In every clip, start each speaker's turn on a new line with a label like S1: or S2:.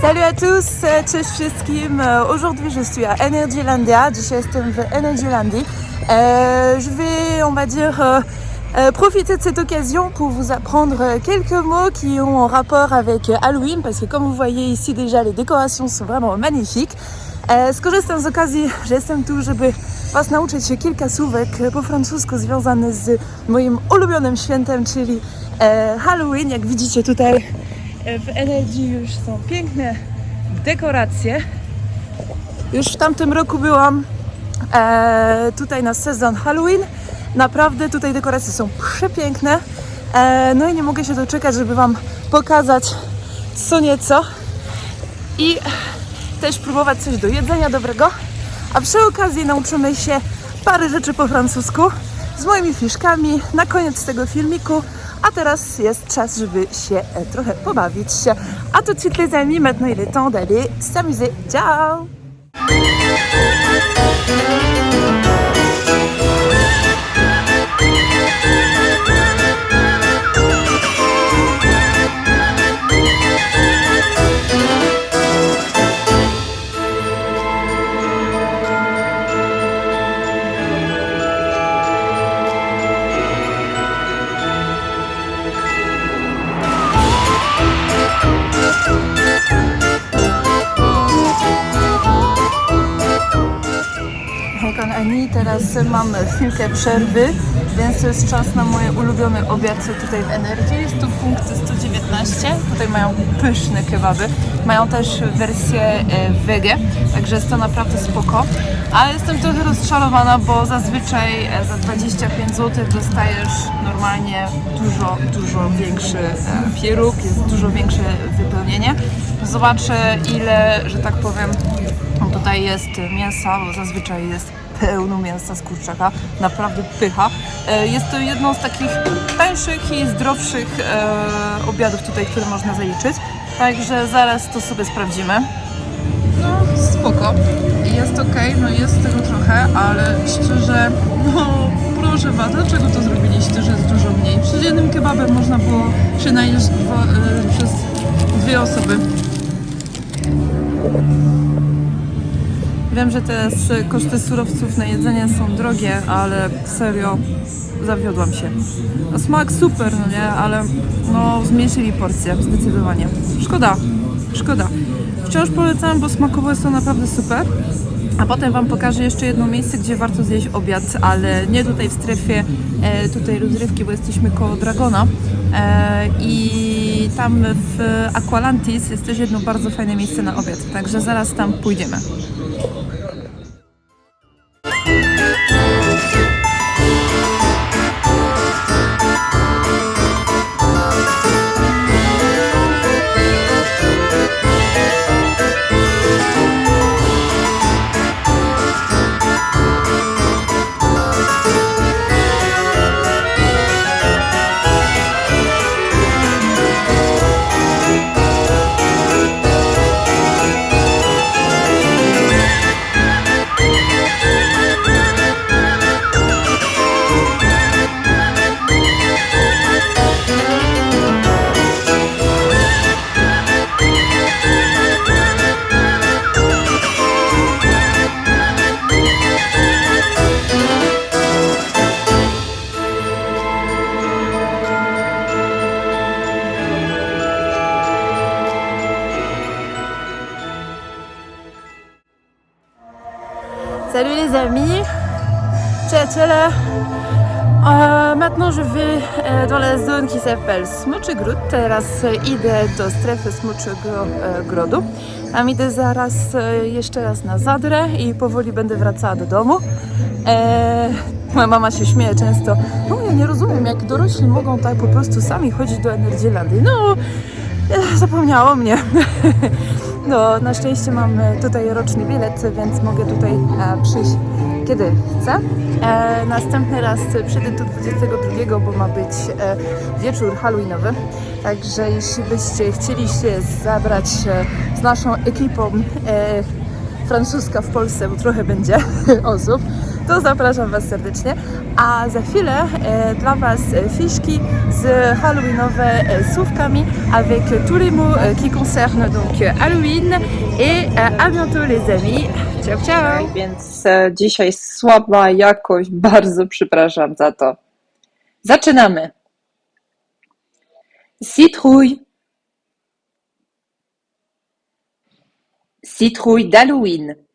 S1: Salut à tous, e, cześć wszystkim. E, Aujourd'hui je suis à Energylandia. Dzisiaj jestem w Energylandii. Euh, je vais, on va dire, euh, euh, profiter de cette occasion pour vous apprendre euh, quelques mots qui ont en rapport avec euh, Halloween, parce que comme vous voyez ici déjà, les décorations sont vraiment magnifiques. E, Skorzystam z okazji, że jestem tu, żeby Was nauczyć się kilka słówek po francusku związanych z moim ulubionym świętem, czyli Halloween. Jak widzicie tutaj w Energy już są piękne dekoracje. Już w tamtym roku byłam e, tutaj na sezon Halloween. Naprawdę tutaj dekoracje są przepiękne. E, no i nie mogę się doczekać, żeby Wam pokazać co nieco. I też próbować coś do jedzenia dobrego. A przy okazji nauczymy się parę rzeczy po francusku z moimi fiszkami na koniec tego filmiku. A teraz jest czas, żeby się e, trochę pobawić. A tout de suite les amis, maintenant il est temps d'aller s'amuser. Ciao Teraz mamy chwilkę przerwy, więc to jest czas na moje ulubione obiady tutaj w Energy. Jest tu punkt 119, tutaj mają pyszne kebaby. Mają też wersję e, wege, także jest to naprawdę spoko. Ale jestem trochę rozczarowana, bo zazwyczaj e, za 25 zł dostajesz normalnie dużo, dużo większy e, pieróg, jest dużo większe wypełnienie. Zobaczę ile, że tak powiem, Tutaj jest mięsa, bo zazwyczaj jest pełno mięsa z kurczaka, naprawdę pycha. E, Jest to jedno z takich tańszych i zdrowszych e, obiadów tutaj, które można zaliczyć. Także zaraz to sobie sprawdzimy. No, spoko. Jest ok, no jest tego trochę, ale szczerze, no proszę was, dlaczego to zrobiliście, że jest dużo mniej? Przed jednym kebabem można było się najeść e, przez dwie osoby. Wiem, że teraz koszty surowców na jedzenie są drogie, ale serio zawiodłam się. No, smak super, no nie, ale no zmniejszyli porcję, zdecydowanie. Szkoda, szkoda. Wciąż polecam, bo smakowo jest to naprawdę super. A potem Wam pokażę jeszcze jedno miejsce, gdzie warto zjeść obiad, ale nie tutaj w strefie e, tutaj rozrywki, bo jesteśmy koło Dragona. E, I tam w Aqualantis jest też jedno bardzo fajne miejsce na obiad, także zaraz tam pójdziemy. 了。OK。Salut les amis, ciao ciao Euh, Maintenant je vais euh, dans la zone qui s'appelle. Teraz idę do strefy Smoczego e. Tam idę zaraz e, jeszcze raz na Zadrę i powoli będę wracała do domu. E, moja mama się śmieje często. No ja nie rozumiem, jak dorośli mogą tak po prostu sami chodzić do Energylandii. No, zapomniało mnie. No, na szczęście mam e, tutaj roczny bilet, więc mogę tutaj e, przyjść kiedy chcę. E, następny raz przyjdę tu 22, bo ma być e, wieczór halloweenowy. Także jeśli byście chcieli się zabrać e, z naszą ekipą e, francuska w Polsce, bo trochę będzie osób, to zapraszam Was serdecznie. a za chwilę e, dla Was e, fiszki z halloweenowe e, słówkami avec tous les mots e, qui concernent donc Halloween et à bientôt les amis. Ciao ciao.
S2: Więc e, dzisiaj słaba jakość, bardzo przepraszam za to. Zaczynamy. Citrouille. Citrouille d'Halloween.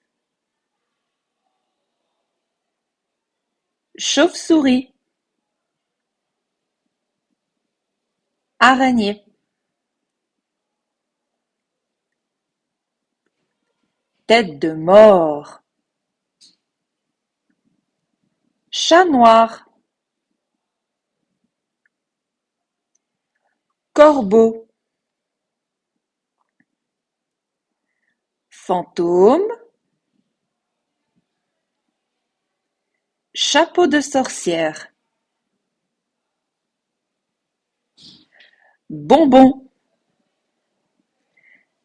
S2: Chauve-souris. Araignée. Tête de mort. Chat noir. Corbeau. Fantôme. Chapeau de sorcière. Bonbon.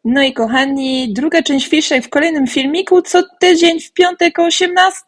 S2: No i kochani, druga część fiszek w kolejnym filmiku co tydzień w piątek o 18.